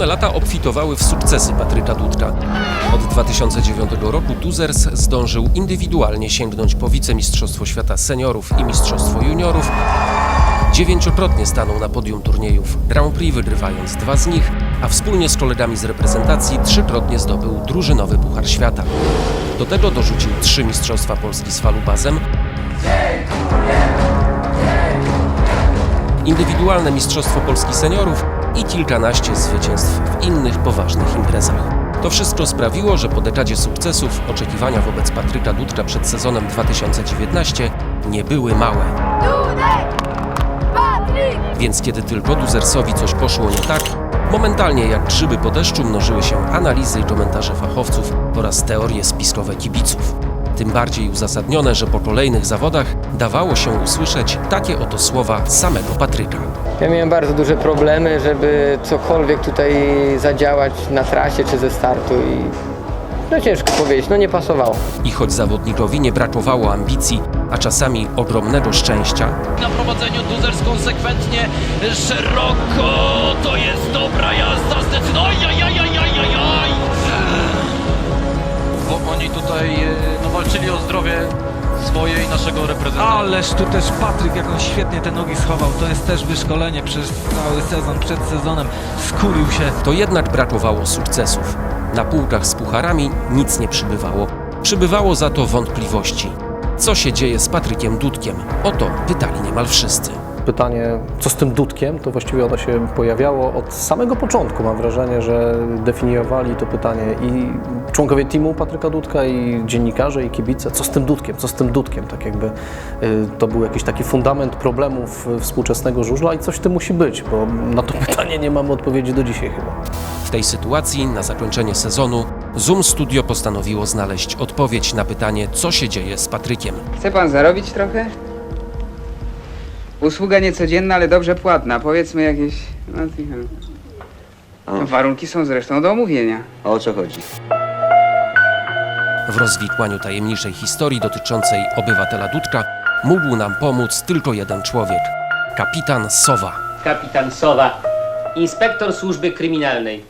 Minione lata obfitowały w sukcesy Patryka Dudka. Od 2009 roku Tuzers zdążył indywidualnie sięgnąć po wicemistrzostwo świata seniorów i mistrzostwo juniorów. Dziewięciokrotnie stanął na podium turniejów Grand Prix, wygrywając dwa z nich, a wspólnie z kolegami z reprezentacji trzykrotnie zdobył drużynowy Puchar Świata. Do tego dorzucił trzy mistrzostwa Polski z falubazem, indywidualne Mistrzostwo Polski Seniorów i kilkanaście zwycięstw w innych poważnych imprezach. To wszystko sprawiło, że po dekadzie sukcesów oczekiwania wobec Patryka Dudka przed sezonem 2019 nie były małe. Więc kiedy tylko Duzersowi coś poszło nie tak, momentalnie jak grzyby po deszczu mnożyły się analizy i komentarze fachowców oraz teorie spiskowe kibiców. Tym bardziej uzasadnione, że po kolejnych zawodach dawało się usłyszeć takie oto słowa samego Patryka. Ja miałem bardzo duże problemy, żeby cokolwiek tutaj zadziałać na trasie czy ze startu i no ciężko powiedzieć, no nie pasowało. I choć zawodnikowi nie brakowało ambicji, a czasami ogromnego szczęścia, na prowadzeniu Duzers konsekwentnie szeroko. To jest dobra jazda zdecydowanie. Oni tutaj e, no, walczyli o zdrowie swoje i naszego reprezentanta. Ależ tu też Patryk, jak on świetnie te nogi schował. To jest też wyszkolenie przez cały sezon, przed sezonem. Skulił się. to jednak brakowało sukcesów. Na półkach z pucharami nic nie przybywało. Przybywało za to wątpliwości. Co się dzieje z Patrykiem Dudkiem? O to pytali niemal wszyscy. Pytanie, co z tym dudkiem, to właściwie ono się pojawiało od samego początku. Mam wrażenie, że definiowali to pytanie i członkowie teamu Patryka Dudka, i dziennikarze, i kibice. Co z tym dudkiem, co z tym dudkiem? Tak jakby y, to był jakiś taki fundament problemów y, współczesnego żużla i coś w tym musi być, bo na to pytanie nie mamy odpowiedzi do dzisiaj chyba. W tej sytuacji, na zakończenie sezonu, Zoom Studio postanowiło znaleźć odpowiedź na pytanie, co się dzieje z Patrykiem. Chce pan zarobić trochę? Usługa niecodzienna, ale dobrze płatna. Powiedzmy jakieś. No, warunki są zresztą do omówienia. A o co chodzi? W rozwikłaniu tajemniczej historii dotyczącej obywatela Dudka mógł nam pomóc tylko jeden człowiek kapitan Sowa. Kapitan Sowa, inspektor służby kryminalnej.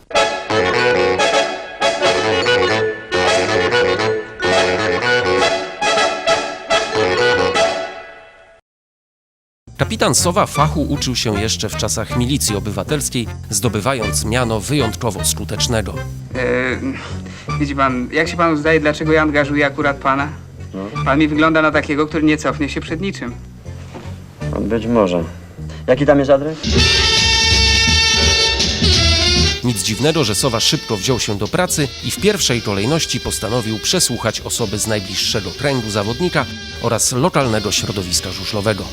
Kapitan Sowa fachu uczył się jeszcze w czasach milicji obywatelskiej, zdobywając miano wyjątkowo skutecznego. E, widzi pan, jak się panu zdaje, dlaczego ja angażuję akurat pana? Pan mi wygląda na takiego, który nie cofnie się przed niczym. No, Być może. Jaki tam jest adres? Nic dziwnego, że Sowa szybko wziął się do pracy i w pierwszej kolejności postanowił przesłuchać osoby z najbliższego kręgu zawodnika oraz lokalnego środowiska żużlowego.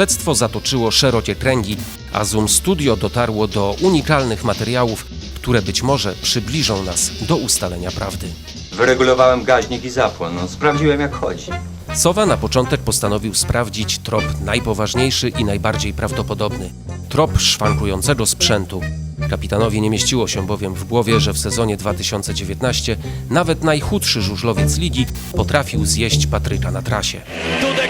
Śledztwo zatoczyło szerokie kręgi, a Zoom Studio dotarło do unikalnych materiałów, które być może przybliżą nas do ustalenia prawdy. Wyregulowałem gaźnik i zapłon. No, sprawdziłem jak chodzi. Sowa na początek postanowił sprawdzić trop najpoważniejszy i najbardziej prawdopodobny trop szwankującego sprzętu. Kapitanowi nie mieściło się bowiem w głowie, że w sezonie 2019 nawet najchudszy żużlowiec ligi potrafił zjeść Patryka na trasie.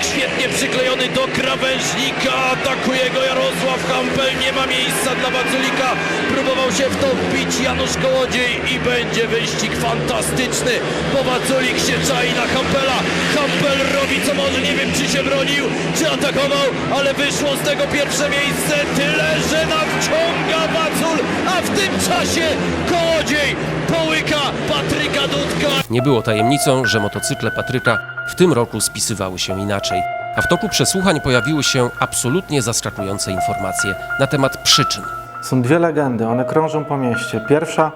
Dudek świetnie przyklejony do krawężnika. Atakuje go Jarosław Hampel. Nie ma miejsca dla Baculika. Próbował się w to wbić Janusz Kołodziej i będzie wyścig fantastyczny, bo Baculik się czai na Hampela. Hampel robi co może. Nie wiem, czy się bronił, czy atakował, ale wyszło z tego pierwsze miejsce. Tyle, że nawciąga Bacul, a w tym czasie Kołodziej połyka Patryka Dudka. Nie było tajemnicą, że motocykle Patryka w tym roku spisywały się inaczej, a w toku przesłuchań pojawiły się absolutnie zaskakujące informacje na temat przyczyn. Są dwie legendy, one krążą po mieście. Pierwsza,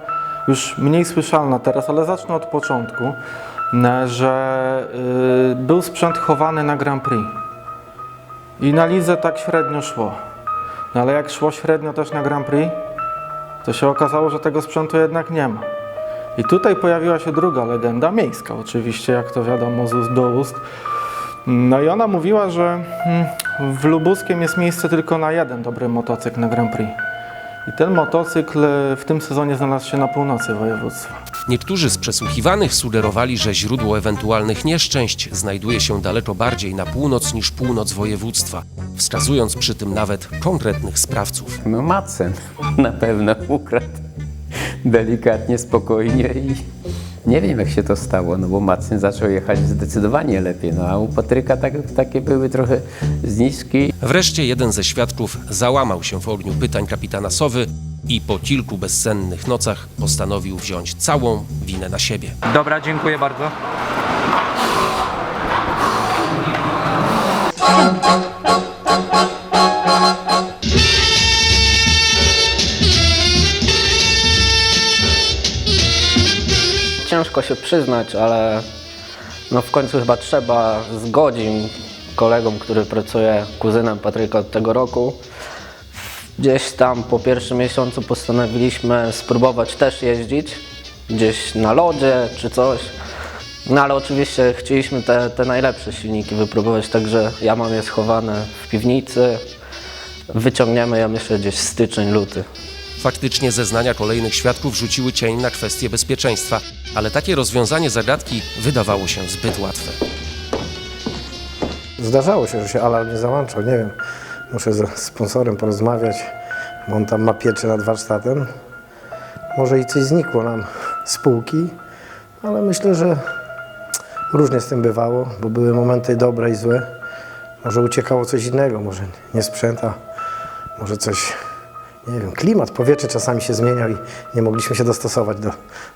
już mniej słyszalna teraz, ale zacznę od początku, n- że y, był sprzęt chowany na Grand Prix. I na lidze tak średnio szło. No ale jak szło średnio też na Grand Prix, to się okazało, że tego sprzętu jednak nie ma. I tutaj pojawiła się druga legenda, miejska oczywiście, jak to wiadomo z ust do ust. No i ona mówiła, że mm, w Lubuskiem jest miejsce tylko na jeden dobry motocykl na Grand Prix. I ten motocykl e, w tym sezonie znalazł się na północy województwa. Niektórzy z przesłuchiwanych sugerowali, że źródło ewentualnych nieszczęść znajduje się daleko bardziej na północ niż północ województwa, wskazując przy tym nawet konkretnych sprawców. No Macen na pewno ukradł delikatnie, spokojnie i nie wiem jak się to stało, no bo Macen zaczął jechać zdecydowanie lepiej, no a u Patryka tak, takie były trochę zniżki. Wreszcie jeden ze świadków załamał się w ogniu pytań kapitana Sowy i po kilku bezsennych nocach postanowił wziąć całą winę na siebie. Dobra, dziękuję bardzo. Ciężko się przyznać, ale no w końcu chyba trzeba z godzin kolegom, który pracuje, kuzynem Patryka od tego roku. Gdzieś tam po pierwszym miesiącu postanowiliśmy spróbować też jeździć, gdzieś na lodzie czy coś. No ale oczywiście chcieliśmy te, te najlepsze silniki wypróbować, także ja mam je schowane w piwnicy. Wyciągniemy je myślę gdzieś styczeń, luty. Faktycznie zeznania kolejnych świadków rzuciły cień na kwestię bezpieczeństwa, ale takie rozwiązanie zagadki wydawało się zbyt łatwe. Zdarzało się, że się alarm nie załączał. Nie wiem, muszę z sponsorem porozmawiać, bo on tam ma pieczę nad warsztatem. Może i coś znikło nam z półki, ale myślę, że różnie z tym bywało, bo były momenty dobre i złe. Może uciekało coś innego, może nie sprzęta, może coś, nie wiem, klimat, powietrze czasami się zmieniał i nie mogliśmy się dostosować do,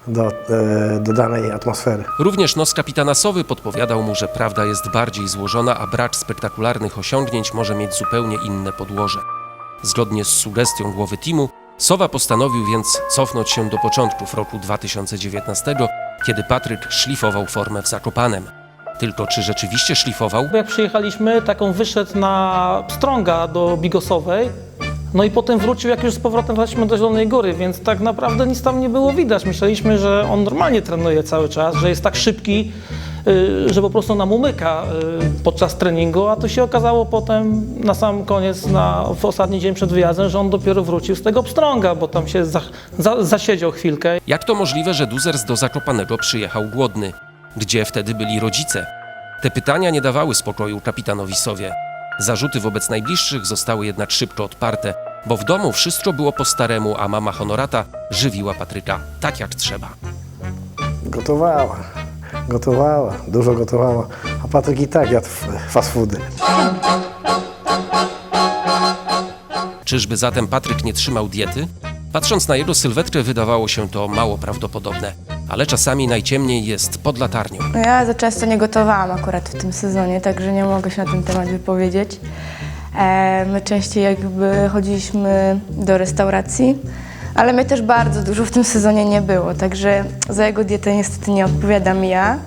do, e, do danej atmosfery. Również nos kapitana Sowy podpowiadał mu, że prawda jest bardziej złożona, a brak spektakularnych osiągnięć może mieć zupełnie inne podłoże. Zgodnie z sugestią głowy teamu, Sowa postanowił więc cofnąć się do początków roku 2019, kiedy Patryk szlifował formę w Zakopanem. Tylko czy rzeczywiście szlifował? Jak przyjechaliśmy, tak on wyszedł na Pstrąga do Bigosowej, no i potem wrócił, jak już z powrotem weszliśmy do Zielonej Góry, więc tak naprawdę nic tam nie było widać. Myśleliśmy, że on normalnie trenuje cały czas, że jest tak szybki, y, że po prostu nam umyka y, podczas treningu, a to się okazało potem na sam koniec, na, w ostatni dzień przed wyjazdem, że on dopiero wrócił z tego Pstrąga, bo tam się za, za, zasiedział chwilkę. Jak to możliwe, że Duzers do Zakopanego przyjechał głodny? Gdzie wtedy byli rodzice? Te pytania nie dawały spokoju kapitanowi Sowie. Zarzuty wobec najbliższych zostały jednak szybko odparte, bo w domu wszystko było po staremu, a mama Honorata żywiła Patryka tak jak trzeba. Gotowała, gotowała, dużo gotowała, a Patryk i tak jadł fast foody. Czyżby zatem Patryk nie trzymał diety? Patrząc na jego sylwetkę wydawało się to mało prawdopodobne, ale czasami najciemniej jest pod latarnią. No ja za często nie gotowałam akurat w tym sezonie, także nie mogę się na ten temat wypowiedzieć. E, my częściej jakby chodziliśmy do restauracji, ale mnie też bardzo dużo w tym sezonie nie było, także za jego dietę niestety nie odpowiadam ja.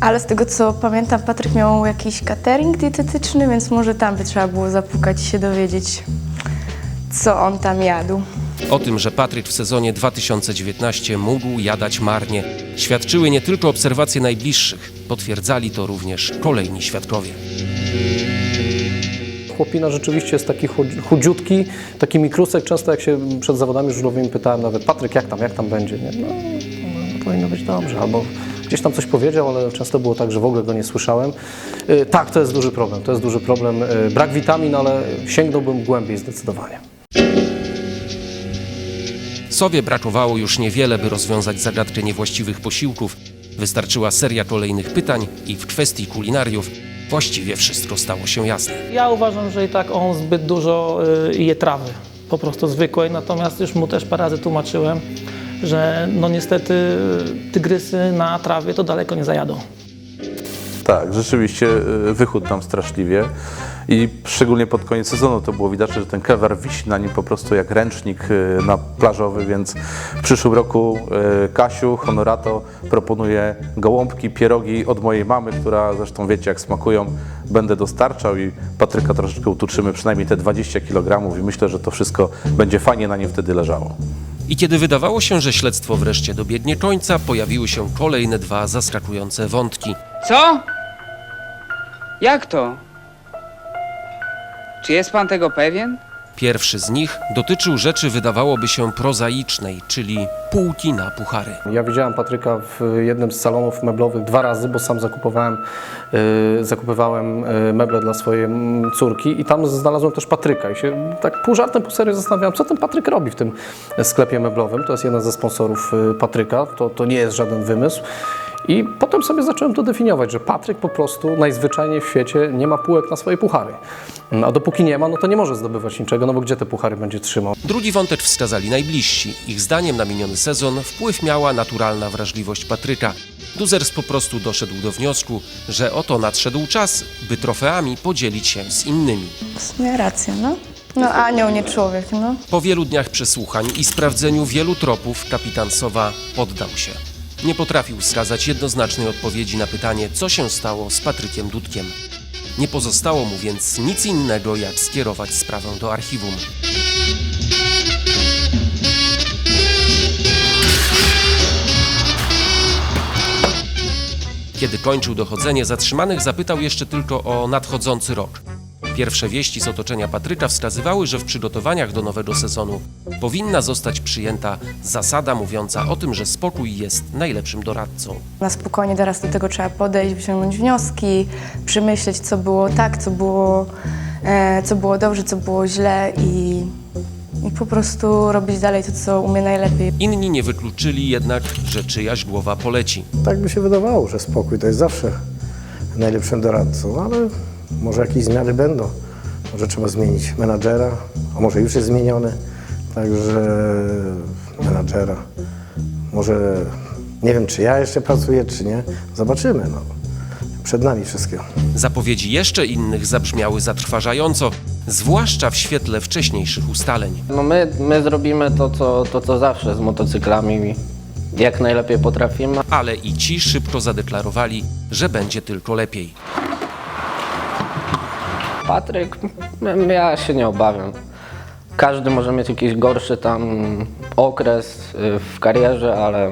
Ale z tego co pamiętam, Patryk miał jakiś catering dietetyczny, więc może tam by trzeba było zapukać i się dowiedzieć, co on tam jadł. O tym, że Patryk w sezonie 2019 mógł jadać marnie, świadczyły nie tylko obserwacje najbliższych, potwierdzali to również kolejni świadkowie. Chłopina rzeczywiście jest taki chudzi- chudziutki, taki mikrusek. Często jak się przed zawodami żużlowymi pytałem nawet, Patryk, jak tam, jak tam będzie? Nie? No, no, powinno być dobrze. Albo gdzieś tam coś powiedział, ale często było tak, że w ogóle go nie słyszałem. Y, Tak, to jest duży problem. To jest duży problem. Y, Brak witamin, ale sięgnąłbym głębiej zdecydowanie. Sowie brakowało już niewiele, by rozwiązać zagadkę niewłaściwych posiłków. Wystarczyła seria kolejnych pytań i w kwestii kulinariów właściwie wszystko stało się jasne. Ja uważam, że i tak on zbyt dużo y, je trawy, po prostu zwykłej, natomiast już mu też parę razy tłumaczyłem, że no niestety y, tygrysy na trawie to daleko nie zajadą. Tak, rzeczywiście y, wychód tam straszliwie. I szczególnie pod koniec sezonu to było widać, że ten kewer wisi na nim po prostu jak ręcznik y, na plażowy, więc w przyszłym roku y, Kasiu, Honorato proponuje gołąbki, pierogi od mojej mamy, która zresztą wiecie jak smakują, będę dostarczał i Patryka troszeczkę utuczymy przynajmniej te 20 kg i myślę, że to wszystko będzie fajnie na nim wtedy leżało. I kiedy wydawało się, że śledztwo wreszcie dobiegnie końca, pojawiły się kolejne dwa zaskakujące wątki. Co? Jak to? Czy jest pan tego pewien? Pierwszy z nich dotyczył rzeczy wydawałoby się prozaicznej, czyli półki na puchary. Ja widziałem Patryka w jednym z salonów meblowych dwa razy, bo sam zakupowałem, y, zakupywałem y, meble dla swojej mm, córki i tam znalazłem też Patryka i się tak pół żartem, pół serio zastanawiałem, co ten Patryk robi w tym sklepie meblowym. To jest jeden ze sponsorów y, Patryka, to, to nie jest żaden wymysł. I potem sobie zacząłem to definiować, że Patryk po prostu najzwyczajniej w świecie nie ma półek na swoje puchary. A dopóki nie ma, no to nie może zdobywać niczego, no bo gdzie te puchary będzie trzymał? Drugi wątek wskazali najbliżsi. Ich zdaniem na miniony sezon wpływ miała naturalna wrażliwość Patryka. Duzers po prostu doszedł do wniosku, że oto nadszedł czas, by trofeami podzielić się z innymi. W sumie rację, no. No anioł, nie człowiek, no. Po wielu dniach przesłuchań i sprawdzeniu wielu tropów kapitan Sowa poddał się. Nie potrafił wskazać jednoznacznej odpowiedzi na pytanie, co się stało z Patrykiem Dudkiem. Nie pozostało mu więc nic innego, jak skierować sprawę do archiwum. Kiedy kończył dochodzenie, zatrzymanych zapytał jeszcze tylko o nadchodzący rok. Pierwsze wieści z otoczenia Patryka wskazywały, że w przygotowaniach do nowego sezonu powinna zostać przyjęta zasada mówiąca o tym, że spokój jest najlepszym doradcą. Na spokojnie teraz do tego trzeba podejść, wyciągnąć wnioski, przemyśleć, co było tak, co było, e, co było dobrze, co było źle i, i po prostu robić dalej to, co umie najlepiej. Inni nie wykluczyli jednak, że czyjaś głowa poleci. Tak by się wydawało, że spokój to jest zawsze najlepszym doradcą, ale może jakieś zmiany będą. Może trzeba zmienić menadżera, a może już jest zmieniony, także menadżera. Może nie wiem, czy ja jeszcze pracuję, czy nie. Zobaczymy. No. Przed nami wszystkiego. Zapowiedzi jeszcze innych zabrzmiały zatrważająco, zwłaszcza w świetle wcześniejszych ustaleń. No my, my zrobimy to co, to, co zawsze z motocyklami, jak najlepiej potrafimy. Ale i ci szybko zadeklarowali, że będzie tylko lepiej. Patryk, ja się nie obawiam. Każdy może mieć jakiś gorszy tam okres y, w karierze, ale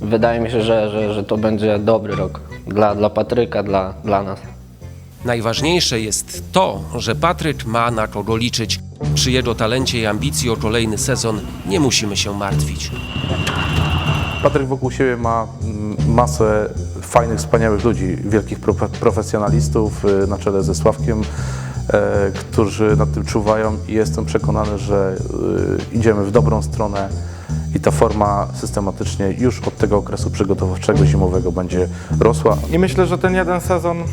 wydaje mi się, że, że, że to będzie dobry rok dla, dla Patryka, dla, dla nas. Najważniejsze jest to, że Patryk ma na kogo liczyć. Przy jego talencie i ambicji o kolejny sezon nie musimy się martwić. Patryk wokół siebie ma mm, masę fajnych, wspaniałych ludzi, wielkich profe- profesjonalistów y, na czele ze Sławkiem, którzy nad tym czuwają i jestem przekonany, że y, idziemy w dobrą stronę i ta forma systematycznie już od tego okresu przygotowawczego zimowego będzie rosła. I myślę, że ten jeden sezon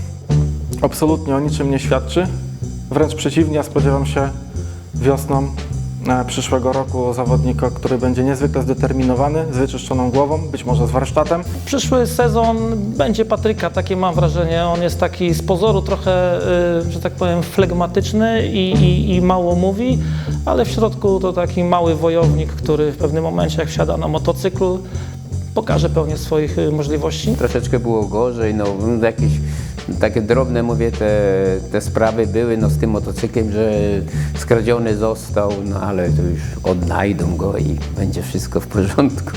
absolutnie o niczym nie świadczy. Wręcz przeciwnie, spodziewam się wiosną e, przyszłego roku zawodnika, który będzie niezwykle zdeterminowany, z wyczyszczoną głową, być może z warsztatem. Przyszły sezon będzie Patryka, takie mam wrażenie. On jest taki z pozoru trochę, y, że tak powiem, flegmatyczny i, i, i mało mówi, ale w środku to taki mały wojownik, który w pewnym momencie, jak wsiada na motocyklu, pokaże pełnię swoich y, możliwości. Troszeczkę było gorzej, no jakieś takie drobne, mówię, te, te sprawy były, no z tym motocyklem, że skradziony został, no ale to już odnajdą go i będzie wszystko w porządku.